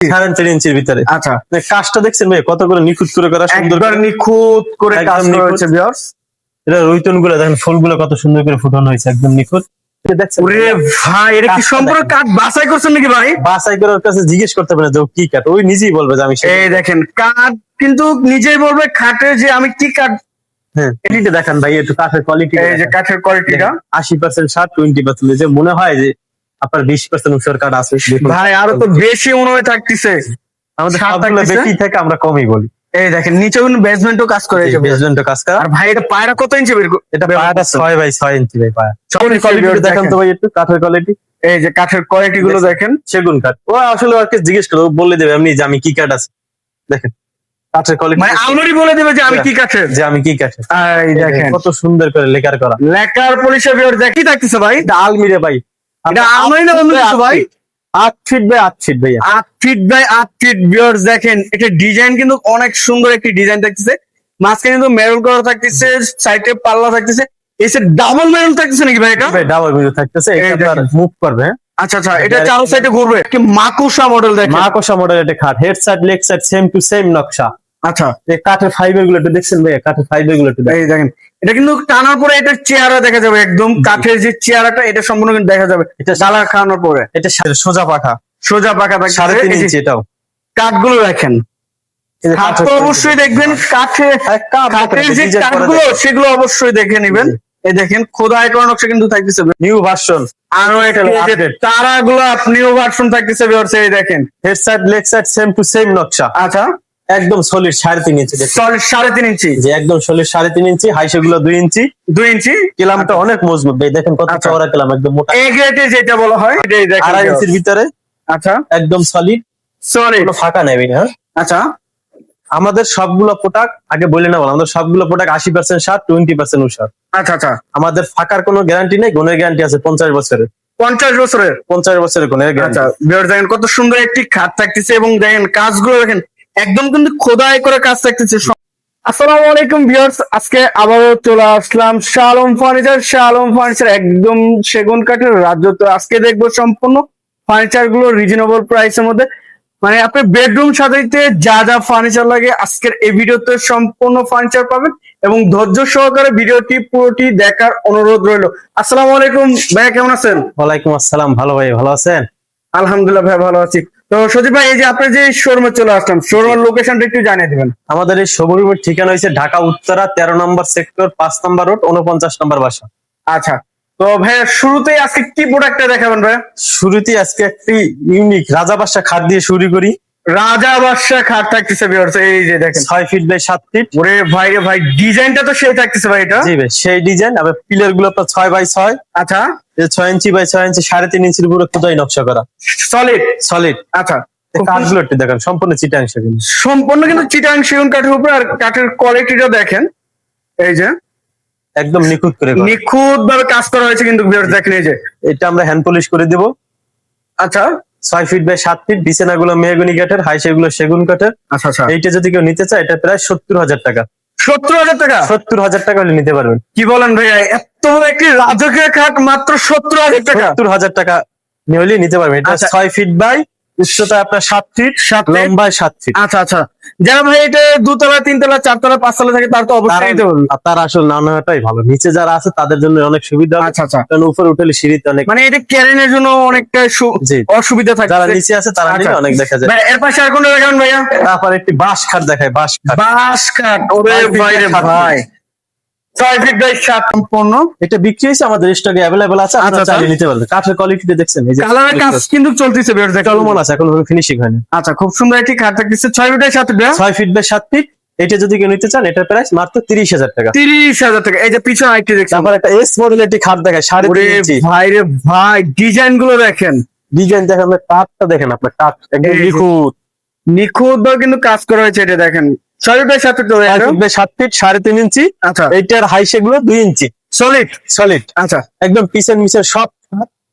সাড়ে চার ইঞ্চির ভিতরে। আচ্ছা। কাজটা দেখছেন ভাই কত করে নিখুঁত করে করা সুন্দর নিখুঁত করে কাজ করা ভিউয়ার্স এটা রৈতনগুলো দেখেন ফুলগুলো কত সুন্দর করে ফুটানো হয়েছে একদম নিখুঁত। এটা দেখছেন ওরে ভাই এটা কি কাজটা সম্পূর্ণ দেখেন। কাঠ বাছাই করছেন নাকি ভাই? বাসাই করে ওর কাছে জিজ্ঞেস করতে পারে কি কাট ওই নিজেই বলবে যে আমি দেখেন কাঠ কিন্তু নিজেই বলবে খাটে যে আমি কি কাঠ। হ্যাঁ দেখান ভাই একটু কাঠের কোয়ালিটি এই যে কাঠের কোয়ালিটিটা আশি পার্সেন্ট ষাট টোয়েন্টি পার্সেন্ট যে মনে হয় যে আপনার বিশ পার্সেন্ট উৎসর কাঠ আছে ভাই আরও তো বেশি মনে হয় থাকতেছে। আমাদের সবগুলো বেশি থেকে আমরা কমই বলি। এই দেখেন নিচে কিন্তু বেসমেন্টও কাজ করে যে কাজ করা। আর ভাই এটা পায়রা কত ইঞ্চি বের এটা পায়াটা ছয় বাই ছয় ইঞ্চি ভাই পায়া ছয় কোয়ালিটি দেখান তো ভাই একটু কাঠের কোয়ালিটি এই যে কাঠের কোয়ালিটি গুলো দেখেন সেগুন কাঠ। ও আসলে ওকে জিজ্ঞেস করো বলে দেবে এমনি যে আমি কি কাঠ আছে। দেখেন কাঠের কোয়ালিটি মানে আলমারি বলে দেবে যে আমি কি কাঠের। যে আমি কি কাঠের। এই দেখেন কত সুন্দর করে লেকার করা। লেকার পরিষেবা ভিউয়ার দেখি থাকতেছে ভাই? এটা আলমিরে ভাই। এটা আলমারি না অন্য কিছু ভাই? আট ফিট বাই আট ফিট ভাইয়া। আট ফিট বাই আট ফিট ভিউয়ার্স দেখেন এটা ডিজাইন কিন্তু অনেক সুন্দর একটি ডিজাইন থাকতেছে। মাঝখানে কিন্তু মেরুন করা থাকতেছে সাইডে পাল্লা থাকতেছে। এসে ডাবল মেরুন থাকতেছে নাকি ভাই এটা? ভাই ডাবল থাকতেছে এটা মুভ করবে। আচ্ছা আচ্ছা এটা চারো সাইডে ঘুরবে। কি মাকুসা মডেল দেখেন। মা কষা মডেল এটা খাট। Head side leg side same to same নকশা। আচ্ছা এই কাঠের ফাইবারগুলো একটু দেখছেন ভাই কাঠের ফাইবারগুলো একটু দেখেন। এই দেখেন এটা কিন্তু টানার পরে এটার চেহারা দেখা যাবে একদম। কাঠের যে চেহারাটা এটা সম্পূর্ণ কিন্তু দেখা যাবে। এটা ডালা খাওয়ানোর পরে। এটা সোজা পাখা। সোজা পাকা সাড়ে তিন ইঞ্চি এটাও। কাঠগুলো দেখেন। এই কাঠ তো অবশ্যই দেখবেন কাঠে কাঠ কাঠের যে কাঠগুলো সেগুলো অবশ্যই দেখে নেবেন। এই দেখেন খোদাই করা নকশা কিন্তু থাকতেছে। নিউ ভার্সন আরও একটা Update. তারাগুলো আপনিও ভার্সন থাকতেছে এই দেখেন। Head side leg side same to same নকশা। আচ্ছা। একদম সলিড সাড়ে তিন ইঞ্চি সলিড সাড়ে তিন ইঞ্চি। যে একদম সলিড সাড়ে তিন ইঞ্চি হাই সেগুলো দুই ইঞ্চি। দুই ইঞ্চি? কেলামটা অনেক মজবুত ভাই দেখেন কত আচ্ছা। চওড়া কেলাম একদম মোটা। এ গ্রেডে যেটা বলা হয় এটাই দেখেন আড়াই ইঞ্চির ভিতরে। আচ্ছা। একদম সলিড সলিড কোনো ফাঁকা নেই ভাই, হ্যাঁ। আচ্ছা। আমাদের সবগুলো প্রোডাক্ট আগে বলে না বল আমাদের সবগুলো প্রোডাক্ট আশি পার্সেন্ট সার টোয়েন্টি পার্সেন্ট উষার আচ্ছা আচ্ছা। আমাদের ফাঁকার কোনো গ্যারান্টি নেই গুণের গ্যারান্টি আছে পঞ্চাশ বছরের। পঞ্চাশ বছরের? পঞ্চাশ বছরের গুণের গ্যারান্টি আচ্ছা দেখেন কত সুন্দর একটি খাট থাকতেছে এবং দেখেন কাজগুলো দেখেন একদম কিন্তু খোদাই করে কাজ থাকতেছে। আসসালামু আলাইকুম ভিউয়ার্স আজকে আবারও চলে আসলাম শালম ফার্নিচার। শালম ফার্নিচার একদম সেগুন কাঠের রাজ্য। তো আজকে দেখব সম্পূর্ণ ফার্নিচারগুলো রিজনেবল প্রাইসের মধ্যে। মানে আপনি বেডরুম সাজাইতে যা যা ফার্নিচার লাগে আজকের এই ভিডিওতে সম্পূর্ণ ফার্নিচার পাবেন এবং ধৈর্য সহকারে ভিডিওটি পুরোটি দেখার অনুরোধ রইল। আসসালামু আলাইকুম ভাইয়া কেমন আছেন? ওয়ালাইকুম আসসালাম ভালো ভাই ভালো আছেন? আলহামদুলিল্লাহ ভাই ভালো আছি। তো সজীব ভাই এই যে আপনি যে শোরুমে চলে আসলাম শোরুমের লোকেশনটা একটু জানিয়ে দিবেন। আমাদের এই শোরুমের ঠিকানা হয়েছে ঢাকা উত্তরা তেরো নম্বর সেক্টর পাঁচ নম্বর রোড উনপঞ্চাশ নম্বর বাসা। আচ্ছা তো ভাইয়া শুরুতেই আজকে কি প্রোডাক্টটা দেখাবেন ভাইয়া? শুরুতেই আজকে একটি ইউনিক রাজা বাসা খাট দিয়ে শুরু করি। রাজা বাদশাহ খাট থাকতেছে ভিউয়ার্স এই যে দেখেন। ছয় ফিট বাই সাত ফিট ওরে ভাই রে ভাই ডিজাইনটা তো সেই থাকতেছে ভাই এটা? জি ভাই সেই ডিজাইন আবার পিলারগুলো আপনার ছয় বাই ছয়। আচ্ছা। এই ছয় ইঞ্চি বাই ছয় ইঞ্চি সাড়ে তিন ইঞ্চির উপরে খোদাই নকশা করা। সলিড সলিড আচ্ছা কাঠগুলো দেখেন সম্পূর্ণ সম্পূর্ণ কিন্তু চিটাং সেগুন কাঠের উপরে আর কাঠের কোয়ালিটিটা দেখেন। এই যে। একদম নিখুঁত করে নিখুঁত ভাবে কাজ করা হয়েছে কিন্তু দেখেন এই যে। এটা আমরা হ্যান্ড পলিশ করে দিব। আচ্ছা। ছয় ফিট বাই সাত ফিট বিছানাগুলো মেহগুনি কাঠের হাই সেগুলো সেগুন কাঠের। আচ্ছা আচ্ছা। এইটা যদি কেউ নিতে চায় এটা প্রায় সত্তর হাজার টাকা। সত্তর হাজার টাকা? সত্তর হাজার টাকা হলে নিতে পারবেন। কি বলেন ভাইয়া বড় একটি রাজকীয় খাট মাত্র সত্তর হাজার টাকা। সত্তর হাজার টাকা নিয়ে নিতে পারবে। এটা আচ্ছা। ছয় ফিট বাই উচ্চতা আপনার সাত ফিট সাত? লম্বায় সাত ফিট আচ্ছা আচ্ছা। যারা ভাই এটা দুতলা তিনতলা চারতলা পাঁচতলা থাকে তার তো অবশ্যই তার আসলে না নেওয়াটাই ভালো। নিচে যারা আছে তাদের জন্য অনেক সুবিধা। আচ্ছা আচ্ছা। কারণ উপরে উঠলে সিঁড়িতে অনেক মানে এটা ক্যারিনের জন্য অনেকটা অসুবিধা থাকে। যারা নিচে আছে তারা আচ্ছা। অনেক দেখা যায়। এর পাশে আর কোনটা দেখাবেন ভাইয়া? তারপর একটি বাঁশ খাট দেখায় বাঁশ খাট। বাস কাঠ ওরে ভাই রে ভাই। ছয় ফিট বাই সাত। এটা বিক্রি হয়েছে আমাদের স্টকে অ্যাভেলেবল আছে আপনারা আচ্ছা, চালিয়ে নিতে পারবেন। কাঠের কোয়ালিটিতে দেখছেন এই যে কালারের কাজ কিন্তু চলতেছে বের দেখো। চলমান আছে এখন ফিনিশিং হয়নি। আচ্ছা খুব সুন্দর একটি খাট থাকতেছে ছয় ফিট বাই সাত ফিট ছয় ফিট বাই সাত ফিট এটা যদি কেউ নিতে চান এটার প্রাইস মাত্র তিরিশ হাজার টাকা। তিরিশ হাজার টাকা। এই যে পিছনে আইটি দেখছেন। একটা এস খাট সাড়ে ইঞ্চি। ভাই রে ভাই ডিজাইনগুলো দেখেন। ডিজাইন দেখেন কাঠটা দেখেন আপনার কাঠ একদম নিখুঁত নিখুঁত। ভাবে কিন্তু কাজ করা হয়েছে এটা দেখেন। সাত ফিট সাড়ে তিন ইঞ্চি। আচ্ছা। এইটার দুই ইঞ্চি। সলিড সলিড আচ্ছা। একদম পিছন মিশন সব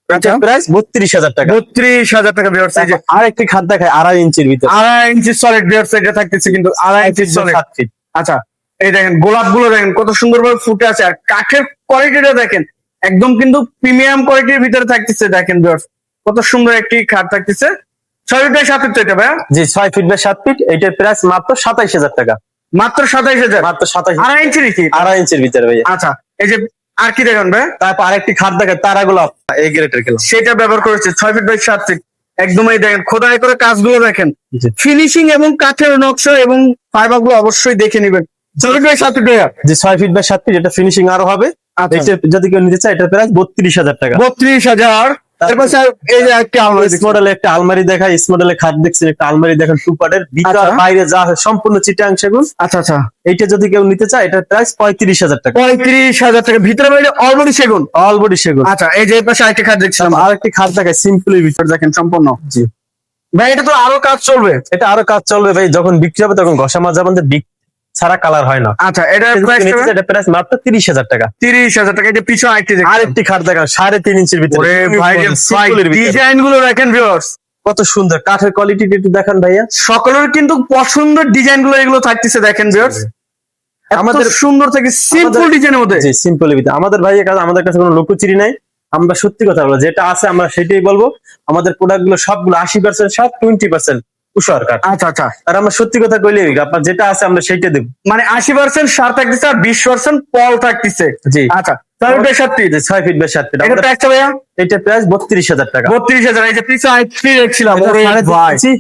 আচ্ছা। প্রাইস বত্রিশ হাজার টাকা। বত্রিশ হাজার টাকা বের হচ্ছে আর একটি খাট দেখায় আড়াই ইঞ্চির ভিতরে। আড়াই ইঞ্চি সলিড থাকতেছে কিন্তু আড়াই ইঞ্চি সলিড সাত ফিট আচ্ছা এই দেখেন গোলাপগুলো দেখেন কত সুন্দর ভাবে ফুটে আছে। আর কাঠের কোয়ালিটিটা দেখেন একদম কিন্তু প্রিমিয়াম কোয়ালিটির ভিতরে থাকতেছে দেখেন কত সুন্দর একটি খাট থাকতেছে। ছয় ফিট বাই সাত ফিট তো এটা ভাইয়া? জি ছয় ফিট বাই সাত ফিট এটার প্রাইস মাত্র সাতাইশ হাজার টাকা। মাত্র সাতাইশ হাজার? মাত্র সাতাইশ আড়াই ইঞ্চি নাকি? আড়াই ইঞ্চির ভিতরে ভাইয়া। আচ্ছা এই যে আর কি দেখেন ভাই তারপর আরেকটি খাট তারাগুলো। এই গ্রেটের খেলা। সেটা ব্যবহার করেছে ছয় ফিট বাই সাত ফিট একদমই দেখেন খোদাই করে কাজগুলো দেখেন। ফিনিশিং এবং কাঠের নকশা এবং ফাইবারগুলো অবশ্যই দেখে নেবেন। ছয় ফিট বাই সাত ফিট যে ছয় ফিট বাই সাত ফিট এটা ফিনিশিং আরও হবে। আচ্ছা। যদি কেউ নিতে চায় এটার প্রাইস বত্রিশ হাজার টাকা। বত্রিশ হাজার। তারপর স্যার এই যে একটা আলমারি এস একটা আলমারি দেখায় এস মডেলে খাট দেখছেন একটা আলমারি দেখেন টু পার্টের ভিতর আচ্ছা। বাইরে যা সম্পূর্ণ চিটাং সেগুন। আচ্ছা আচ্ছা। এইটা যদি কেউ নিতে চায় এটার প্রাইস পঁয়ত্রিশ হাজার টাকা। পঁয়ত্রিশ হাজার টাকা। ভিতরে বাইরে সেগুন? সেগুন। আচ্ছা এই যে পাশে আরেকটা খাট দেখছিলাম আর একটি খাট দেখায় সিম্পলি ভিতর দেখেন সম্পূর্ণ। জি। ভাই এটা তো আরও কাজ চলবে। এটা আরও কাজ চলবে ভাই যখন বিক্রি হবে তখন ঘষা মাজা আমাদের বিক ছাড়া কালার হয় না। আচ্ছা এটা প্রাইস এটা প্রাইস মাত্র তিরিশ হাজার টাকা। তিরিশ হাজার টাকা এটা পিছনে আরেকটি দেখছি। আর একটি খাট দেখান সাড়ে তিন ইঞ্চির ভিতরে। ওরে ভাই। ডিজাইনগুলো দেখেন ভিউয়ার্স কত সুন্দর কাঠের কোয়ালিটি একটু দেখান ভাইয়া। সকলের কিন্তু পছন্দের ডিজাইনগুলো এগুলো থাকতেছে দেখেন ভিউয়ার্স আমাদের সুন্দর থেকে সিম্পল ডিজাইনের মধ্যে। জি সিম্পল ভিতরে। আমাদের ভাইয়ের কাছে আমাদের কাছে কোনো লুকোচুরি নাই। আমরা সত্যি কথা বলব যেটা আছে আমরা সেটাই বলব। আমাদের প্রোডাক্টগুলো সবগুলো আশি পার্সেন্ট সব টোয়েন্টি পার্সেন্ট কাঠ। আচ্ছা আচ্ছা। আর আমরা সত্যি কথা কইলে আপনার যেটা আছে আমরা সেইটা দেবো। মানে আশি পার্সেন্ট সার থাকতেছে আর বিশ পার্সেন্ট পল থাকতেছে। জি। আচ্ছা তাহলে বেশ সাতটি যে ছয় ফিট বাই সাত ফিট। এটা প্রাইসটা ভাইয়া? এটা প্রাইস বত্রিশ হাজার টাকা। বত্রিশ হাজার এই যে দেখছিলাম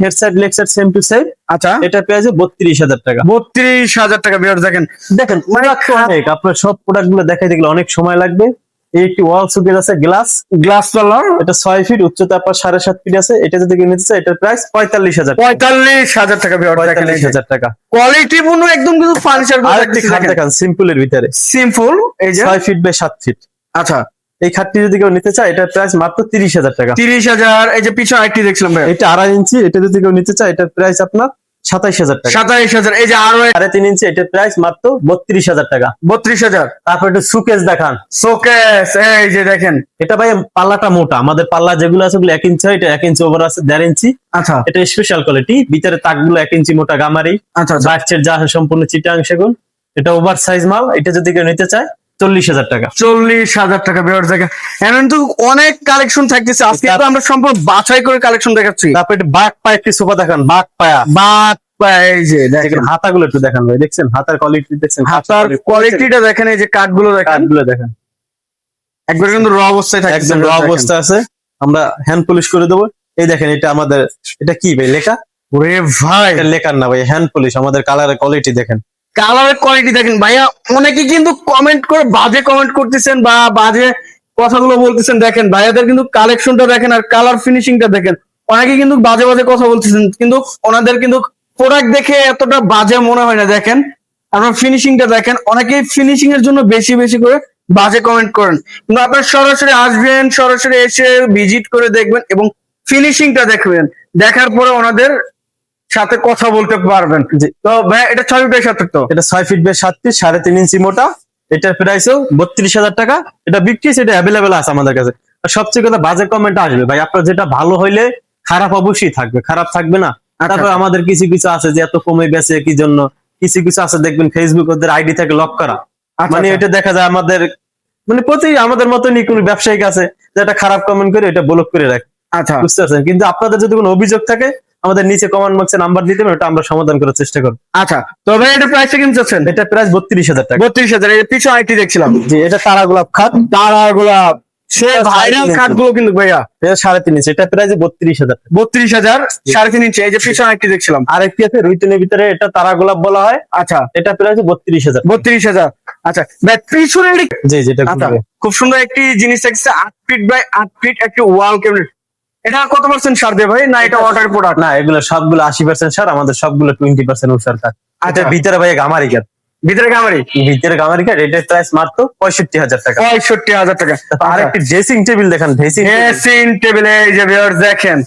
head side leg side same to same আচ্ছা। এটা প্রাইস বত্রিশ হাজার টাকা। বত্রিশ হাজার টাকা দেখেন। দেখেন অনেক আপনার সব প্রোডাক্টগুলো দেখাই দেখলে অনেক সময় লাগবে। একটি ওয়াল সুকেজ আছে গ্লাস। গ্লাস কালার এটা ছয় ফিট উচ্চতা আপনার সাড়ে সাত ফিট আছে। এটা যদি নিতে এটার প্রাইস পঁয়তাল্লিশ হাজার পঁয়তাল্লিশ হাজার টাকা পঁয়তাল্লিশ হাজার টাকা। কোয়ালিটি পূর্ণ একদম কিন্তু ফার্নিচার আর একটি খাট দেখান। সিম্পল এর ভিতরে। সিম্পল এই যে। ছয় ফিট বাই সাত ফিট। আচ্ছা। এই খাটটি যদি কেউ নিতে চায় এটার প্রাইস মাত্র তিরিশ হাজার টাকা। তিরিশ হাজার এই যে পিছনে আরেকটি দেখছিলাম ভাই। এটা আড়াই ইঞ্চি এটা যদি কেউ নিতে চায় এটার প্রাইস আপনার সাতাইশ হাজার টাকা। সাতাইশ হাজার এই যে আরও সাড়ে তিন ইঞ্চি এটার প্রাইস মাত্র বত্রিশ হাজার টাকা। বত্রিশ হাজার। তারপর একটু সুকেস দেখান। শোকেস এই যে দেখেন। এটা ভাই পাল্লাটা মোটা। আমাদের পাল্লা যেগুলো আছে ওগুলো এক ইঞ্চি হয় এটা এক ইঞ্চি ওভার আছে দেড় ইঞ্চি আচ্ছা। এটা স্পেশাল কোয়ালিটি ভিতরে তাকগুলো এক ইঞ্চি মোটা গামারি। আচ্ছা আচ্ছা। বাচ্চের যা সম্পূর্ণ চিটাং এটা ওভার সাইজ মাল। এটা যদি কেউ নিতে চায় চল্লিশ হাজার টাকা। চল্লিশ হাজার টাকা বেরোর জায়গা। এমন তো অনেক কালেকশন থাকতেছে। আজকে তো আমরা সম্পূর্ণ বাছাই করে কালেকশন দেখাচ্ছি। তারপর বাঘ পায়া একটি সোফা দেখান বাঘ পায়া। বাদ এই যে দেখেন। দেখেন হাতাগুলো একটু দেখান ভাই দেখছেন? হাতার কোয়ালিটি দেখছেন? হাতার কোয়ালিটিটা দেখেন এই যে কাঠগুলো দেখেন। কাঠগুলো দেখেন। একবার কিন্তু র অবস্থায় থাকে একদম র অবস্থা আছে। আমরা হ্যান্ড পলিশ করে দেবো। এই দেখেন এটা আমাদের এটা কি ভাই লেখা? ওরে ভাই। এটা লেখার না ভাই হ্যান্ড পলিশ আমাদের কালারের কোয়ালিটি দেখেন। কালারের কোয়ালিটি দেখেন ভাইয়া, অনেকে কিন্তু কমেন্ট করে বাজে কমেন্ট করতেছেন বা বাজে কথাগুলো বলতেছেন। দেখেন ভাইয়াদের কিন্তু কালেকশনটা দেখেন আর কালার ফিনিশিংটা দেখেন। অনেকে কিন্তু বাজে বাজে কথা বলতেছেন, কিন্তু ওনাদের কিন্তু প্রোডাক্ট দেখে এতটা বাজে মনে হয় না। দেখেন আপনার ফিনিশিংটা দেখেন, অনেকেই ফিনিশিং এর জন্য বেশি বেশি করে বাজে কমেন্ট করেন। কিন্তু আপনার সরাসরি আসবেন, সরাসরি এসে ভিজিট করে দেখবেন এবং ফিনিশিংটা দেখবেন। দেখার পরে ওনাদের সাথে কথা বলতে পারবেন। তো ভাই এটা ছয় ফিটের সাথে তো? এটা ছয় ফিট বাই সাত ফিট সাড়ে তিন ইঞ্চি মোটা। এটার প্রাইসও বত্রিশ হাজার টাকা। এটা বিক্রি সেটা অ্যাভেলেবেল আছে আমাদের কাছে। আর সবচেয়ে কথা বাজে কমেন্ট আসবে। ভাই আপনার যেটা ভালো হইলে খারাপ অবশ্যই থাকবে। খারাপ থাকবে না। তারপর আমাদের কিছু কিছু আছে যে এত কমে গেছে কি জন্য? কিছু কিছু আছে দেখবেন ফেসবুক ওদের আইডি থেকে লক করা। আচ্ছা, মানে আচ্ছা। এটা দেখা যায় আমাদের মানে প্রতি আমাদের মতনই কোন ব্যবসায়িক আছে যে যেটা খারাপ কমেন্ট করে এটা ব্লক করে রাখে। আচ্ছা। বুঝতে পারছেন? কিন্তু আপনাদের যদি কোনো অভিযোগ থাকে আমাদের নিচে কমেন্ট বক্সে নাম্বার দিতে হবে ওটা আমরা সমাধান করার চেষ্টা করব। আচ্ছা তো ভাই এটা প্রাইসটা কিন্তু চাচ্ছেন এটা প্রাইস বত্রিশ হাজার টাকা। বত্রিশ হাজার এই পিছনে আইটি দেখছিলাম। জি এটা তারা গোলাপ খাত তারা গোলাপ সে ভাইরালগুলো কিন্তু ভাইয়া। এটা সাড়ে তিন ইঞ্চি এটা প্রাইস বত্রিশ হাজার বত্রিশ হাজার সাড়ে তিন ইঞ্চি এই যে পিছনে আইটি দেখছিলাম। আরেকটি আছে রুইতনের ভিতরে এটা তারা গোলাপ বলা হয়। আচ্ছা। এটা প্রাইস বত্রিশ হাজার বত্রিশ হাজার। আচ্ছা ভাই পিছনে একটি- জি যেটা আচ্ছা খুব সুন্দর একটি জিনিস দেখছে আট ফিট বাই আট ফিট একটি ওয়াল ক্যাবিনেট এটা কত পার্সেন্ট সার দেবে ভাই? না এটা ওয়াটার প্রোডাক্ট না এগুলো সবগুলো আশি পার্সেন্ট সার আমাদের সবগুলো টোয়েন্টি পার্সেন্ট কাঠ আচ্ছা। ভিতরে ভাই গামারি কাঠ ভিতরে কামারি ভিতরে গামারি কাঠ এটার প্রাইস মাত্র পঁয়ষট্টি হাজার টাকা। পঁয়ষট্টি হাজার টাকা। তারপর আরেকটি ড্রেসিং টেবিল দেখেন ড্রেসিং টেবিলে এই যে দেখেন।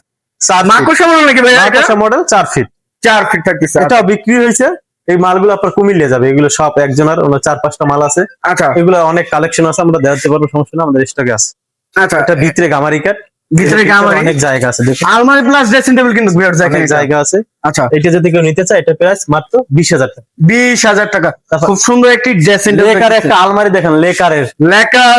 মাকড়সা মনে নাকি ভাই? মডেল চার ফিট চার ফিট থাকতেছে। এটা বিক্রি হয়েছে। এই মালগুলো আপনার কুমিল্লে যাবে। এগুলো সব একজনের ওনার চার পাঁচটা মাল আছে। আচ্ছা। এগুলো অনেক কালেকশন আছে আমরা দেখাতে পারব সমস্যা না আমাদের স্টকে আছে। আচ্ছা। এটা ভিতরে গামারি কাঠ ভিতরে। অনেক জায়গা আছে দেখুন আলমারি প্লাস ড্রেসিং টেবিল কিন্তু viewers দেখেন জায়গা আছে। আচ্ছা। এটা যদি কেউ নিতে চায় এটা প্রাইস মাত্র বিশ হাজার টাকা। বিশ হাজার টাকা। খুব সুন্দর একটি ড্রেসিং লেকার একটা আলমারি দেখেন লেকারের।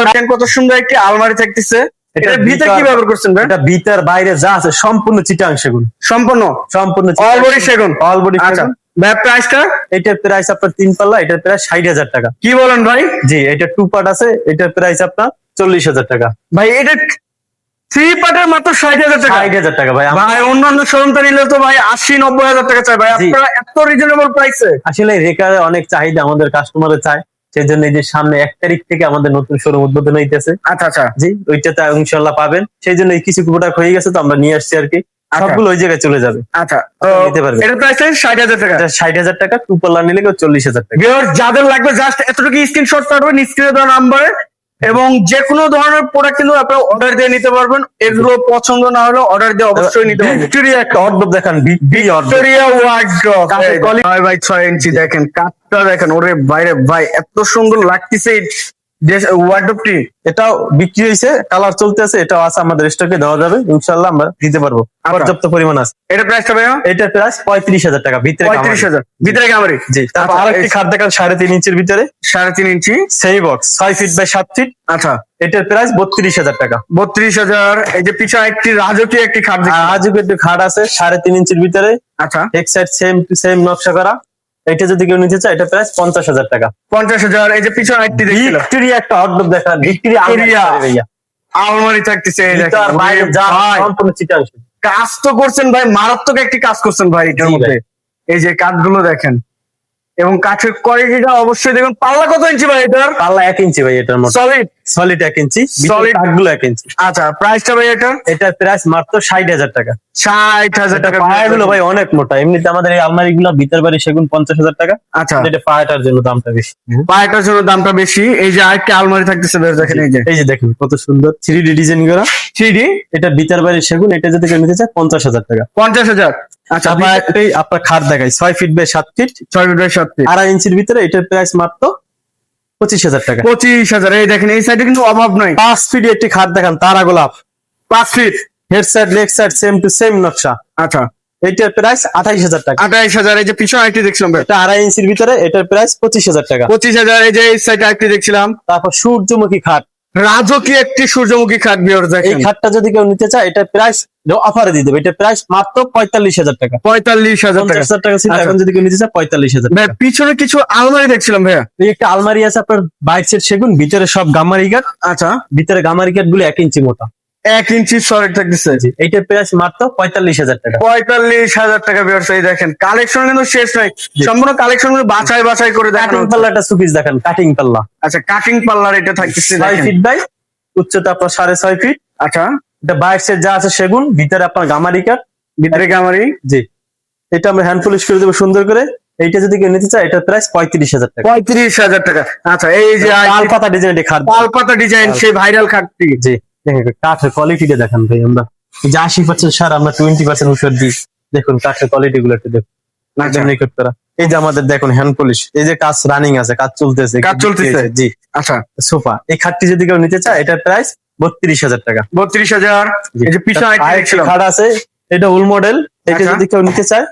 দেখেন কত সুন্দর একটি আলমারি থাকতেছে। এটা ভিতরে কি ব্যবহার করছেন ভাই? এটা ভিতর বাইরে যা আছে সম্পূর্ণ চিটাং সেগুন। সম্পূর্ণ? সম্পূর্ণ অল বডি সেগুন। অল বডি আচ্ছা। ভাই প্রাইসটা এটার প্রাইস আপনার তিন পাল্লা এটার প্রাইস ষাট হাজার টাকা। কি বলেন ভাই? জি এটা টু পার্ট আছে এটার প্রাইস আপনার চল্লিশ হাজার টাকা। ভাই এটা থ্রি পার্টের মাত্র ষাট হাজার টাকা। ষাট হাজার টাকা ভাই। ভাই অন্যান্য শোরুমটা নিলে তো ভাই আশি নব্বই হাজার টাকা চাই। ভাই আপনারা এত রিজনেবল প্রাইসে আসলে রেকারে অনেক চাহিদা আমাদের চায়। সেই জন্য যে সামনে এক তারিখ থেকে আমাদের নতুন শোরুম উদ্বোধন হইতেছে। আচ্ছা আচ্ছা। জি ওইটাতে ইনশাল্লাহ পাবেন। সেই জন্য কিছু প্রোডাক্ট হয়ে গেছে তো আমরা নিয়ে আসছি আর কি। আচ্ছা। সবগুলো ওই জায়গায় চলে যাবে। আচ্ছা। এটা প্রাইস ষাট হাজার টাকা। ষাট হাজার টাকা টু পাল্লা নিলে চল্লিশ হাজার টাকা। যাদের লাগবে জাস্ট এতটুকু স্ক্রিনশট পাঠাবেন স্ক্রিনে দেওয়া নাম্বারে এবং যে কোনো ধরনের প্রোডাক্ট কিন্তু আপনারা অর্ডার দিয়ে নিতে পারবেন। এগুলো পছন্দ না হলে অর্ডার দিয়ে অবশ্যই নিতে পারবেন। ভিক্টোরিয়া একটা অর্ডব দেখেন ভিক্টোরিয়া ওয়ার্ড্রপ ছয় বাই ছয় ইঞ্চি দেখেন কাঠটা দেখেন ওরে বাইরে ভাই এত সুন্দর লাগতেছে। ওয়ার্ড্রপটি এটাও বিক্রি হয়েছে কালার চলতেছে এটাও আছে আমাদের স্টকে দেওয়া যাবে ইনশাল্লাহ আমরা দিতে পারব। পর্যাপ্ত পরিমাণ আছে। এটা প্রাইসটা ভাইয়া? এটার প্রাইস পঁয়ত্রিশ হাজার টাকা ভিতরে পঁয়ত্রিশ হাজার। ভিতরে ক্যামেরি জি তারপর আচ্ছা, আরেকটি খাট দেখান সাড়ে তিন ইঞ্চির ভিতরে। সাড়ে তিন ইঞ্চি? সেই বক্স ছয় ফিট বাই সাত ফিট আচ্ছা। এটার প্রাইস বত্রিশ হাজার টাকা। বত্রিশ হাজার এই যে পিছনে একটি রাজকীয় একটি খাট। আজকে একটু খাট আছে সাড়ে তিন ইঞ্চির ভিতরে। আচ্ছা। এক সাইড সেম সেম নকশা করা। এটা যদি কেউ নিতে চায় এটা প্রাইস পঞ্চাশ হাজার টাকা। পঞ্চাশ হাজার এই যে পিছনে একটি দেখছিল ভিক্টোরিয়া একটা হটডগ দেখা ভিক্টোরিয়া। আলমারি থাকতেছে কাজ তো করছেন ভাই মারাত্মক একটি কাজ করছেন ভাই এটার মধ্যে। এই যে কাঠগুলো দেখেন। এবং কাঠের কোয়ালিটিটা অবশ্যই দেখুন পাল্লা কত ইঞ্চি ভাই এটার? পাল্লা এক ইঞ্চি ভাই এটার মধ্যে সলিড সলিড এক ইঞ্চি সলিডগুলো এক ইঞ্চি আচ্ছা প্রাইসটা ভাই এটার? এটার প্রাইস মাত্র ষাট হাজার টাকা। ষাট হাজার টাকা পায়াগুলো ভাই অনেক মোটা। এমনিতে আমাদের এই আলমারি গুলো ভিতর বাড়ি সেগুন পঞ্চাশ হাজার টাকা। আচ্ছা। এটা পায়াটার জন্য দামটা বেশি। পায়েটার জন্য দামটা বেশি। এই যে আরেকটি আলমারি থাকতেছে দেখেন এই যে। এই যে দেখুন কত সুন্দর থ্রি ডি ডিজাইন করা। থ্রি এটা ভিতর বাড়ি সেগুন এটা যদি কেউ নিতে চায় পঞ্চাশ হাজার টাকা। পঞ্চাশ হাজার। আচ্ছা আপনার একটাই আপনার খাট দেখাই ছয় ফিট বাই সাত ফিট ছয় মিটার সাত feet। আড়াই ইঞ্চির ভিতরে এটার প্রাইস মাত্র পঁচিশ হাজার টাকা। পঁচিশ হাজার এই দেখেন এই সাইডে কিন্তু অভাব নাই। পাঁচ ফিট একটি খাট দেখান তারা গোলাপ। পাঁচ feet. Head side leg side same to same নকশা। আচ্ছা। এটার প্রাইস আঠাইশ হাজার টাকা। আঠাইশ হাজার এই যে পিছনে একটি দেখছিলাম এটা আড়াই ইঞ্চির ভিতরে এটার প্রাইস পঁচিশ হাজার টাকা। পঁচিশ হাজার এই যে এই সাইডে একটি দেখছিলাম। তারপর সূর্যমুখী খাট। রাজকীয় একটি সূর্যমুখী খাট বিয়ার এই খাটটা যদি কেউ নিতে চায় এটা প্রাইস অফারে দিয়ে দেবে। এটা প্রাইস মাত্র পঁয়তাল্লিশ হাজার টাকা। পঁয়তাল্লিশ হাজার টাকা। ছিল। এখন যদি কেউ নিতে চায় পঁয়তাল্লিশ হাজার ভাই পিছনে কিছু আলমারি দেখছিলাম ভাইয়া। এই একটা আলমারি আছে আপনার বাইক সেট সেগুন ভিতরে সব গামারি কাঠ আচ্ছা। ভিতরে গামারি কাঠগুলো এক ইঞ্চি মোটা। এক ইঞ্চি সলিড থাকতেছে। জি এইটার প্রাইস মাত্র পঁয়তাল্লিশ হাজার টাকা। পঁয়তাল্লিশ হাজার টাকা এই দেখেন কালেকশন কিন্তু শেষ নাই। সম্পূর্ণ কালেকশনগুলো বাছাই বাছাই করে দেখানো কাটিং পাল্লাটা সুপিস দেখেন কাটিং পাল্লা। আচ্ছা কাটিং পাল্লার এটা থাকতেছে ছয় ফিট বাই উচ্চতা আপনার সাড়ে ছয় ফিট আচ্ছা। এটা সেট যা আছে সেগুন ভিতরে আপনার গামারি কাঠ ভিতরে গামারি। জি। এটা আমরা হ্যান্ড পলিশ করে দেবো সুন্দর করে। এইটা যদি কেউ নিতে চায় এটার প্রাইস পঁয়ত্রিশ হাজার টাকা। পঁয়ত্রিশ হাজার টাকা। আচ্ছা এই যে পাতা ডিজাইনটি খাট। পালপাতা ডিজাইন সেই ভাইরাল খাটটি। জি। দেখেন কাঠের কোয়ালিটিটা দেখান ভাই আমরা। যে আশি পার্সেন্ট সার আমরা টোয়েন্টি পার্সেন্ট ওষুধ দিই। দেখুন কাঠের কোয়ালিটি গুলো একটু দেখুন। আচ্ছা। এই যে আমাদের দেখুন হ্যান্ড পলিশ এই যে কাজ রানিং আছে কাজ চলতেছে। কাজ চলতেছে। জি। আচ্ছা। সোফা এই খাটটি যদি কেউ নিতে চায় এটার প্রাইস বত্রিশ হাজার টাকা। বত্রিশ হাজার এই যে পিছনে খাট আছে এটা উল মডেল এটা আচ্ছা। যদি কেউ নিতে চায়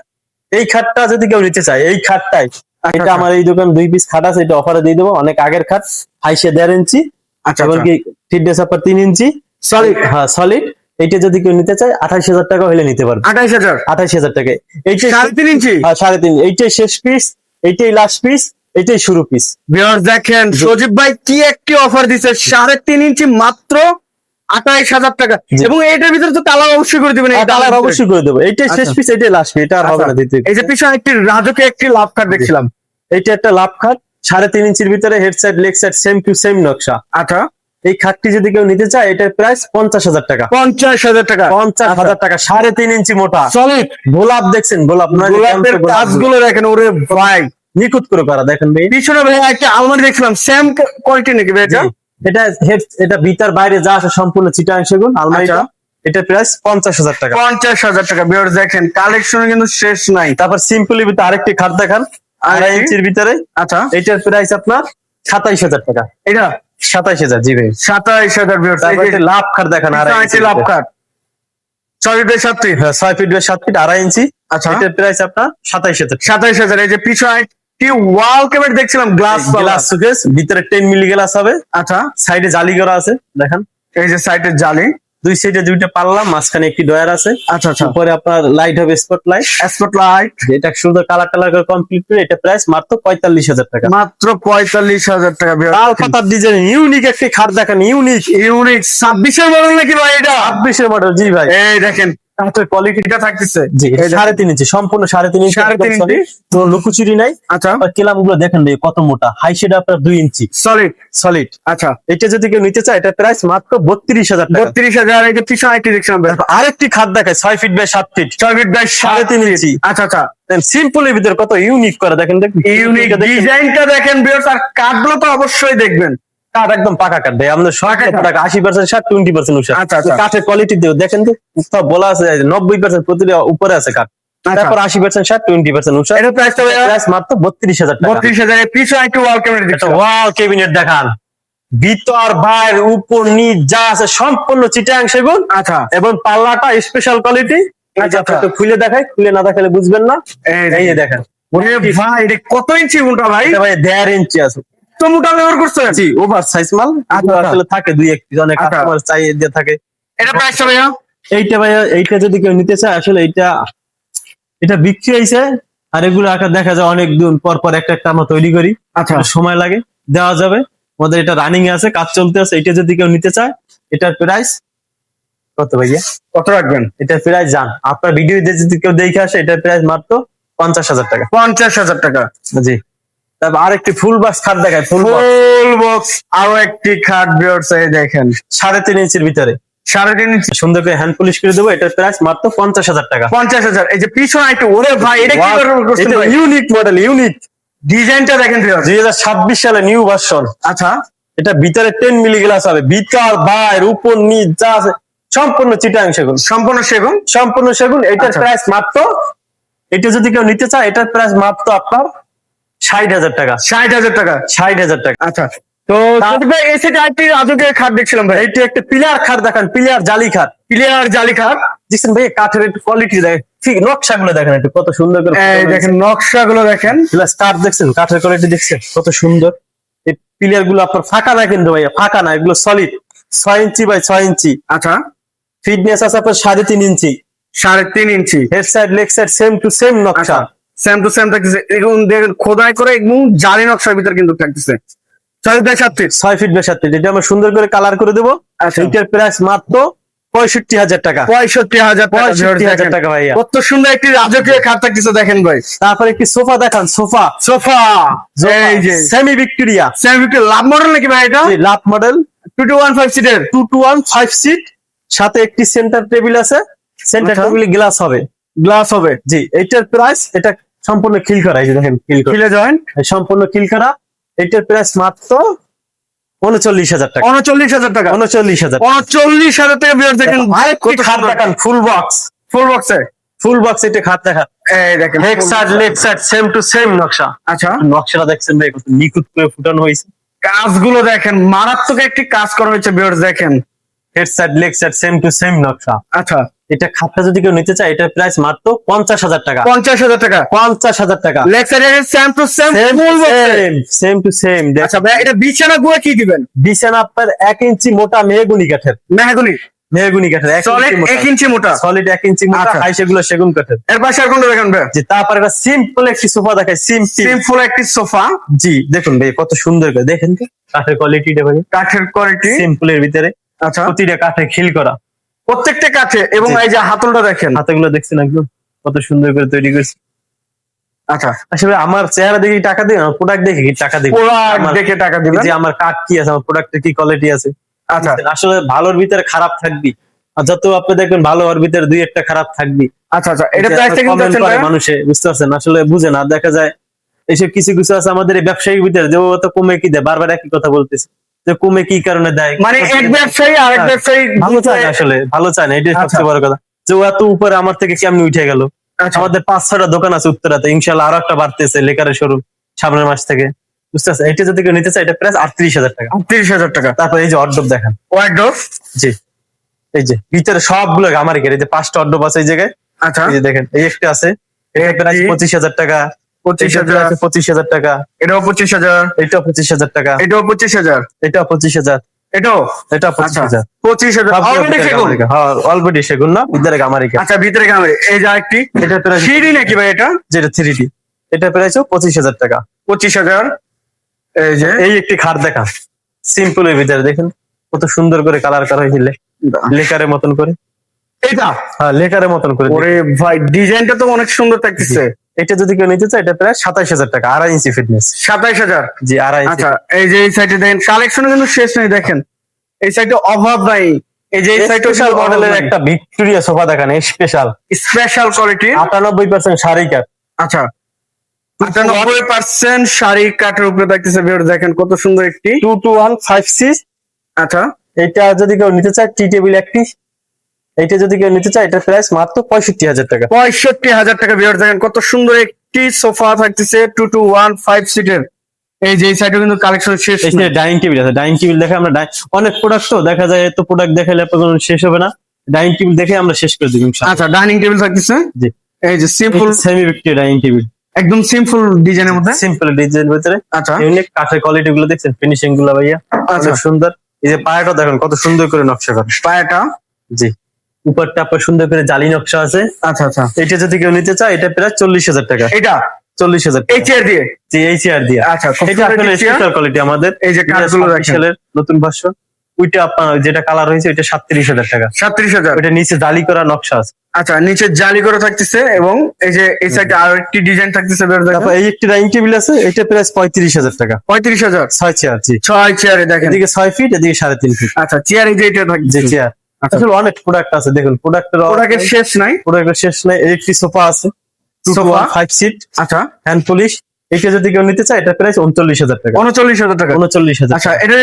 এই খাটটা যদি কেউ নিতে চায় এই খাটটাই। আচ্ছা, এটা আমার এই দোকান দুই পিস খাট আছে এটা অফারে দিয়ে দেবো। অনেক আগের খাট হাইসে দেড় ইঞ্চি। আচ্ছা এবং কি ফিটনেস আপনার তিন ইঞ্চি সলিড হ্যাঁ সলিড এইটা যদি কেউ নিতে চায় হাজার টাকা হলে নিতে পারবে। আঠাইশ হাজার? হাজার টাকা। এইটাই সাড়ে তিন ইঞ্চি? হ্যাঁ, সাড়ে তিন এইটাই শেষ পিস এইটাই লাস্ট পিস এইটাই শুরু পিস ভিউয়ার্স দেখেন সজীব ভাই কি একটি অফার দিচ্ছে সাড়ে তিন ইঞ্চি মাত্র আঠাইশ হাজার টাকা। এবং এটার ভিতরে তো কালার অবশ্যই করে দিবেন অবশ্যই করে দেবো। এইটাই শেষ আচ্ছা। পিস এইটাই লাস্ট পিস এটা আর হবে না দিতে এই যে পিছনে একটি রাজকীয় একটি লাভ কার্ড দেখছিলাম। এইটা একটা লাভ খাট সাড়ে তিন ইঞ্চির ভিতরে head side leg side same to same নকশা। আচ্ছা। এই খাটটি যদি কেউ নিতে চায় এটার প্রাইস পঞ্চাশ হাজার টাকা। পঞ্চাশ হাজার টাকা। পঞ্চাশ হাজার টাকা সাড়ে তিন ইঞ্চি মোটা। সলিড গোলাপ দেখছেন গোলাপ গোলাপের কাজগুলো দেখেন ওরে ভাই। নিখুঁত করে করা দেখেন ভাই। পিছনে ভাই একটা আলমারি দেখছিলাম সেম কোয়ালিটি নাকি ভাই এটা? এটা হেড এটা ভিতর বাইরে যা আছে সম্পূর্ণ চিটাং সেগুন আলমারিটা। আচ্ছা। এটা প্রাইস পঞ্চাশ হাজার টাকা। পঞ্চাশ হাজার টাকা ভিউয়ার্স দেখেন কালেকশন কিন্তু শেষ নাই। তারপর সিম্পলি ভিতরে আরেকটি খাট দেখান। আড়াই? ইঞ্চির ভিতরে আচ্ছা। এটার প্রাইস আপনার সাতাইশ হাজার টাকা। এটা? সাতাইশ হাজার জি ভাই। সাতাইশ হাজার লাভ খাট দেখান আড়াই লাভ কার্ড ছয় বাই সাত feet। হ্যাঁ, ছয় ফিট সাত ফিট আড়াই ইঞ্চি। আচ্ছা। এটার প্রাইস আপনার সাতাইশ হাজার সাতাইশ হাজার এই যে পিছনে ওয়াল দেখছিলাম? গ্লাস গ্লাস সুকেস ভিতরে টেন মিলি গ্লাস হবে। আচ্ছা। সাইডে জালি করা আছে দেখেন। এই যে সাইডের জালি। দুই সাইডে দুইটা পাল্লা মাঝখানে একটি ডয়ার আছে। আচ্ছা আচ্ছা। পরে আপনার লাইট হবে স্পট লাইট স্পট লাইট এটা সুন্দর কালার টালার করে কমপ্লিট করে এটা প্রাইস মাত্র পঁয়তাল্লিশ হাজার টাকা। মাত্র পঁয়তাল্লিশ হাজার টাকা লাল পাতার ডিজাইন ইউনিক একটি খাট দেখেন ইউনিক ইউনিক ছাব্বিশের মডেল নাকি ভাই এটা? ছাব্বিশের মডেল জি ভাই। এই দেখেন কাঠের কোয়ালিটিটা থাকতেছে। জি সাড়ে তিন ইঞ্চি সম্পূর্ণ সাড়ে তিন ইঞ্চি সাড়ে তিন ইঞ্চি। কোনো লুকুচুরি নাই। আচ্ছা। কেলামগুলো দেখেন কত মোটা। হাই শেড আপনার দুই ইঞ্চি। সলিড সলিড আচ্ছা। এটা যদি কেউ নিতে চায় এটা প্রাইস মাত্র বত্রিশ হাজার বত্রিশ হাজার আরেকটি খাট দেখায় ছয় ফিট বাই সাত ফিট ছয় ফিট বাই সাড়ে তিন ইঞ্চি। আচ্ছা আচ্ছা। সিম্পলের ভিতরে কত ইউনিক করে দেখেন দেখেন। ইউনিক ডিজাইনটা দেখেন। বিয়ার্স আর কাঠগুলো তো অবশ্যই দেখবেন। কাঠ একদম পাকা কাঠ ভাই আমাদের। আশি পার্সেন্ট টোয়েন্টি পার্সেন্ট উষা। আচ্ছা, আচ্ছা। কাঠের কোয়ালিটি দিও দেখেন তো সব বলা আছে নব্বই পার্সেন্ট প্রতিটা উপরে আছে কাঠ। তারপর আশি পার্সেন্ট টোয়েন্টি পার্সেন্ট উষা। এটা প্রাইসটা প্রাইস মাত্র বত্রিশ হাজার বত্রিশ পিছনে একটু ওয়াল দেখছ ওয়াল কেবিনেট দেখান। ভিতর বাইর উপর নিচ যা আছে সম্পূর্ণ চিটাং সেগুন। আচ্ছা। এবং পাল্লাটা স্পেশাল কোয়ালিটি আচ্ছা, আচ্ছা। খুলে দেখাই খুলে না দেখালে বুঝবেন না। এই দেখেন। ভাই এটা কত ইঞ্চি মোটা ভাই? ভাই দেড় ইঞ্চি আছে। মোটা ব্যবহার করছেন জি ওভার সাইজ মাল। আচ্ছা, আচ্ছা। আসলে থাকে দুই একটি অনেক আচ্ছা। কাস্টমার চাই দিয়ে থাকে। এটা প্রাইসটা ভাইয়া? এইটা ভাই এইটা যদি কেউ নিতে চায় আসলে এইটা এটা বিক্রি হয়েছে আর এগুলো আকার দেখা যায় অনেক দিন পর পর একটা একটা আমরা তৈরি করি। আচ্ছা। সময় লাগে দেওয়া যাবে। আমাদের এটা রানিং এ আছে কাজ চলতে আছে। এটা যদি কেউ নিতে চায় এটার প্রাইস কত ভাইয়া? কত রাখবেন? এটার প্রাইস জান। আপনার ভিডিও যদি কেউ দেখে আসে এটার প্রাইস মাত্র পঞ্চাশ হাজার টাকা। পঞ্চাশ হাজার টাকা। জি। তারপর আরেকটি ফুল বক্স খাট দেখায় ফুল ফুল বক্স আরও একটি খাট বিয়ার্স এই দেখেন। সাড়ে তিন ইঞ্চির ভিতরে। সাড়ে তিন ইঞ্চি। সুন্দর করে হ্যান্ড পলিশ করে দেবো এটার প্রাইস মাত্র পঞ্চাশ হাজার টাকা। পঞ্চাশ হাজার। এই যে পিছনে একটু ওরে ভাই এটা কি ইউনিক মডেল ইউনিক ডিজাইনটা দেখেন দুই হাজার ছাব্বিশ সালে নিউ ভার্সন আচ্ছা। এটা ভিতরে টেন মিলি গ্লাস হবে। ভিতর বাইর উপর নিচ যা আছে সম্পূর্ণ চিটাং সেগুন। সম্পূর্ণ সেগুন? সম্পূর্ণ সেগুন। এটার আচ্ছা। প্রাইস মাত্র এটা যদি কেউ নিতে চায় এটার প্রাইস মাত্র আপনার ষাট হাজার টাকা। ষাট হাজার টাকা? ষাট হাজার টাকা। আচ্ছা। তো এই সেটা একটি খাট দেখছিলাম ভাই। এইটা একটা পিলার খাট দেখান পিলার জালি খাট। ক্লিয়ার জালি খাট। দেখছেন ভাই কাঠের একটু কোয়ালিটি দেখেন। ঠিক নকশাগুলো দেখেন একটু কত সুন্দর করে দেখেন নকশা গুলো দেখেন প্লাস কাঠ দেখছেন কাঠের কোয়ালিটি দেখছেন কত সুন্দর। এই পিলারগুলো আপনার ফাঁকা না কিন্তু ভাইয়া ফাঁকা না এগুলো সলিড ছয় ইঞ্চি বাই ছয় ইঞ্চি। আচ্ছা। ফিটনেস আছে আপনার সাড়ে তিন ইঞ্চি। সাড়ে তিন ইঞ্চি। Head side leg side same to same নকশা। সেম টু সেম থাকতেছে দেখেন খোদাই করে একদম জালি নকশার ভিতর কিন্তু থাকতেছে ছয় বাই সাত ফিট ছয় ফিট সাত ফিট এটা আমরা সুন্দর করে কালার করে দেবো আচ্ছা। এইটার প্রাইস মাত্র পঁয়ষট্টি হাজার টাকা। পঁয়ষট্টি হাজার টাকা পঁয়ষট্টি হাজার টাকা ভাইয়া। কত সুন্দর একটি রাজকীয় খাট থাকতেছে দেখেন ভাই। তারপর একটি সোফা দেখান সোফা। সোফা। এই যে। Semi Victoria same love model নাকি ভাই এটা? Love model two two one five সিটের two two one five seat সাথে একটি সেন্টার টেবিল আছে। সেন্টার আচ্ছা। টেবিলে গ্লাস হবে। গ্লাস হবে। জি এইটার প্রাইস এটা সম্পূর্ণ কিল করা এই যে দেখেন খিল করা। ফিলে জয়েন্ট এই সম্পূর্ণ কিল করা এটার প্রাইস মাত্র উনচল্লিশ হাজার টাকা। উনচল্লিশ হাজার টাকা। উনচল্লিশ হাজার উনচল্লিশ হাজার টাকা বিয়ার দেখেন আরেকটি খাট দেখান ফুল বক্স ফুল বক্সে ফুল বক্স এটা খাট দেখান। এই দেখেন head side leg side same to same নকশা। আচ্ছা। নকশাটা দেখছেন ভাই কত নিখুঁত করে ফুটানো হয়েছে। কাজগুলো দেখেন মারাত্মক একটি কাজ করা হয়েছে বিয়ার দেখেন। Head side leg side same to same নকশা। আচ্ছা। এটা খাটটা যদি কেউ নিতে চায় এটার প্রাইস মাত্র পঞ্চাশ হাজার টাকা। পঞ্চাশ হাজার টাকা। পঞ্চাশ হাজার টাকা। Same to same same to same আচ্ছা ভাই এটা বিছানা গুলো কি দিবেন? বিছানা আপনার এক ইঞ্চি মোটা মেহগুনি কাঠের। মেহাগুনি। মেহগুনি কাঠের এক ইঞ্চি মোটা। সলিড এক ইঞ্চি মোটা আচ্ছা। সেগুলো সেগুন কাঠের। এর পাশে আর কোনটা দেখেন ভাই? জি তারপর একটা সিম্পল একটি সোফা দেখায় সিম্পল সিম্পল একটি সোফা। জি দেখুন ভাই কত সুন্দর করে। দেখেন কাঠের কোয়ালিটিটা ভাই। কাঠের কোয়ালিটি সিম্পলের ভিতরে। আচ্ছা। প্রতিটা কাঠে খিল করা। প্রত্যেকটা কাঠে এবং এই যে হাতলটা দেখেন। হাতেগুলো দেখছেন একদম? কত সুন্দর করে তৈরি করছে। আচ্ছা। আসলে আমার চেহারা দেখে টাকা দিই আমার প্রোডাক্ট দেখে কি টাকা দিই প্রোডাক্ট দেখে টাকা দিবেন। যে আমার কাঠ কি আছে আমার প্রোডাক্টের কি কোয়ালিটি আছে? আচ্ছা। আসলে ভালোর ভিতরে খারাপ থাকবি আর যত আপনি দেখবেন ভালো হওয়ার ভিতরে দুই একটা খারাপ থাকবি আচ্ছা আচ্ছা। এটা প্রাইসটা কিন্তু মানুষে বুঝতে পারছেন? আসলে বুঝে না দেখা যায় এইসব কিছু কিছু আছে আমাদের এই ব্যবসায়িক ভিতরে যে ও তো কমে কি দেয়? বারবার একই কথা বলতেছে। যে কমে কি কারণে দেয়? মানে এক ব্যবসায়ী আরেক হ্যাঁ, ব্যবসায়ী ভালো চায় আসলে ভালো চায় না এটাই আচ্ছা। সবচেয়ে বড় কথা। যে ও এত উপরে আমার থেকে কেমনি উঠে গেল? আচ্ছা। আমাদের পাঁচ ছটা দোকান আছে উত্তরাতে ইনশাল্লাহ আরও একটা বাড়তেছে লেকারের শোরুম সামনের মাস থেকে। বুঝতে পারছেন এটা যদি কেউ নিতে চায় এটা প্রাইস আটত্রিশ হাজার টাকা। তিরিশ হাজার টাকা। তারপর এই যে অর্ডব দেখেন। ওয়ার্ড্রপ জি। এই যে ভিতরে সবগুলো আমার এই যে পাঁচটা অর্ডব আছে এই জায়গায়। আচ্ছা। এই যে দেখেন এই একটা আছে এটা একটি, পঁচিশ হাজার টাকা। পঁচিশ হাজার। পঁচিশ হাজার টাকা। এটাও পঁচিশ হাজার। এটাও পঁচিশ হাজার টাকা। এটাও পঁচিশ হাজার। এটাও পঁচিশ হাজার। এটাও? এটা পঁচিশ আচ্ছা হাজার। পঁচিশ হাজার। অলরেডি সেগুন? হ্যাঁ অলরেডি সেগুন না ভিতরে আচ্ছা ভিতরে ক্যামেরা এই যে একটি এটা প্রাইস সিঁড়ি নাকি ভাই এটা? যেটা থ্রি ডি এটা প্রাইস পঁচিশ হাজার টাকা। পঁচিশ হাজার। এই যে? এই একটি খাট দেখা। সিম্পল এর ভিতরে দেখেন। কত সুন্দর করে কালার করা হয়েছিল লেকারের মতন করে। এটা? হ্যাঁ লেকারের মতন করে ওরে ভাই ডিজাইনটা তো অনেক সুন্দর থাকতেছে। এটা যদি কেউ নিতে চায় এটা প্রায় সাতাইশ হাজার টাকা আড়াই ইঞ্চি ফিটনেস সাতাইশ হাজার? জি আড়াই আচ্ছা এই যে এই সাইডে দেখেন কালেকশন কিন্তু শেষ নেই দেখেন। এই সাইডে অভাব নাই। এই যে স্পেশাল মডেলের একটা ভিক্টোরিয়া সোফা দেখান স্পেশাল স্পেশাল কোয়ালিটি আটানব্বই পার্সেন্ট শাড়ি কাঠ আচ্ছা। আটানব্বই পার্সেন্ট শাড়ি কাঠের উপরে থাকতেছে ভিউয়ার দেখেন কত সুন্দর একটি। Two two one five six আচ্ছা। এটা যদি কেউ নিতে চায় টি টেবিল একটি। এইটা যদি কেউ নিতে চায় এটা প্রাইস মাত্র পঁয়ষট্টি হাজার টাকা। পঁয়ষট্টি হাজার টাকা ভিউয়ার দেখেন কত সুন্দর একটি সোফা থাকতেছে টু টু ওয়ান ফাইভ সিটের এই যে সাইডে কিন্তু কালেকশন শেষ। ডাইনিং টেবিল আছে। ডাইনিং টেবিল দেখে আমরা অনেক প্রোডাক্ট তো দেখা যায় এত প্রোডাক্ট দেখালে শেষ হবে না। ডাইনিং টেবিল দেখে আমরা শেষ করে দিব আচ্ছা ডাইনিং টেবিল থাকতেছে? জি। এই যে simple semi Victoria dining table একদম সিম্পল ডিজাইনের মধ্যে? সিম্পল ডিজাইন ভিতরে। আচ্ছা। ইউনিক কাঠের কোয়ালিটি গুলো দেখছেন? ফিনিশিংগুলো ভাইয়া। আচ্ছা। অনেক সুন্দর। এই যে পায়াটা দেখেন কত সুন্দর করে নকশা করা। পায়াটা? জি। উপরটা আপনার সুন্দর করে জালি নকশা আছে। আচ্ছা আচ্ছা। এটা যদি কেউ নিতে চায় এটা প্রায় চল্লিশ হাজার টাকা। এটা? চল্লিশ হাজার এই চেয়ার দিয়ে? জি এই চেয়ার দিয়া। আচ্ছা এটা আসলে স্পেশাল কোয়ালিটি আমাদের। এই যে কাঠগুলো দেখেন। সালের নতুন ভাষ্য ওইটা আপনার যেটা কালার হয়েছে ওইটা সাতত্রিশ হাজার টাকা। সাতত্রিশ হাজার? ওইটা নিচে জালি করা নকশা আছে। আচ্ছা নিচে জালি করে থাকতেছে এবং এই যে এই সাইডে আরও একটি ডিজাইন থাকতেছে এই একটি ডাইনিং টেবিল আছে এটা প্রাইস পঁয়ত্রিশ হাজার টাকা। পঁয়ত্রিশ হাজার? ছয় চেয়ার জি। ছয় চেয়ারে দেখেন। এদিকে ছয় ফিট এদিকে সাড়ে তিন ফিট আচ্ছা চেয়ার এই যে এটা যে থাকতেছে। চেয়ার। আসলে অনেক প্রোডাক্ট আছে দেখুন প্রোডাক্টের ওটাকে শেষ নাই। প্রোডাক্টের শেষ নাই একটি সোফা আছে Sofa? ফাইভ সিট আচ্ছা। হ্যান্ড পলিশ এটা যদি কেউ নিতে চায় এটা প্রাইস উনচল্লিশ হাজার টাকা। উনচল্লিশ হাজার টাকা। উনচল্লিশ হাজার আচ্ছা এটা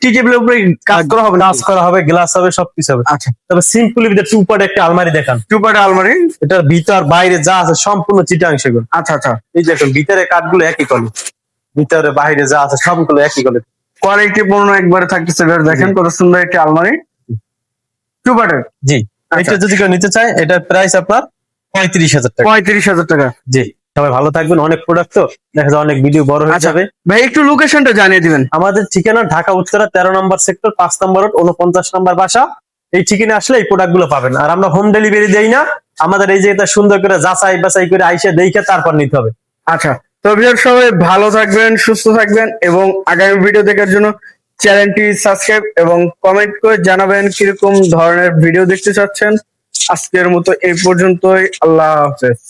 টি টেবিলের উপরে কাজ করা হবে কাজ করা হবে গ্লাস হবে সবকিছু হবে। আচ্ছা। তবে সিম্পলি ভিতরে টু পার্ট একটা আলমারি দেখান। টুপাটা আলমারি? এটার ভিতর বাইরে যা আছে সম্পূর্ণ চিটাংশগুলো আচ্ছা আচ্ছা। এই দেখুন ভিতরে কাঠগুলো একই কলে ভিতরে বাইরে যা আছে সবগুলো একই কলে কোয়ালিটি পূর্ণ একবারে থাকতেছে। দেখেন কত সুন্দর একটি আলমারি। টুপাটের জি। আচ্ছা। এটা যদি কেউ নিতে চায় এটার প্রাইস আপনার পঁয়ত্রিশ হাজার টাকা। পঁয়ত্রিশ হাজার টাকা। জি। সবাই ভালো থাকবেন অনেক প্রোডাক্ট তো। দেখা যায় অনেক ভিডিও বড় হয়ে আচ্ছা। যাবে। ভাই একটু লোকেশনটা জানিয়ে দিবেন। আমাদের ঠিকানা ঢাকা উত্তরা তেরো নম্বর সেক্টর পাঁচ নম্বর রোড উনপঞ্চাশ নম্বর বাসা। এই ঠিকানা আসলে এই প্রোডাক্টগুলো পাবেন। আর আমরা হোম ডেলিভারি দেই না। আমাদের এই জায়গাটা সুন্দর করে যাচাই বাছাই করে আইসে দেখে তারপর নিতে হবে। আচ্ছা। তো সবাই ভালো থাকবেন সুস্থ থাকবেন এবং আগামী ভিডিও দেখার জন্য চ্যানেলটি সাবস্ক্রাইব এবং কমেন্ট করে জানাবেন কীরকম ধরনের ভিডিও দেখতে চাচ্ছেন। আজকের মতো এই পর্যন্তই। আল্লাহ হাফেজ।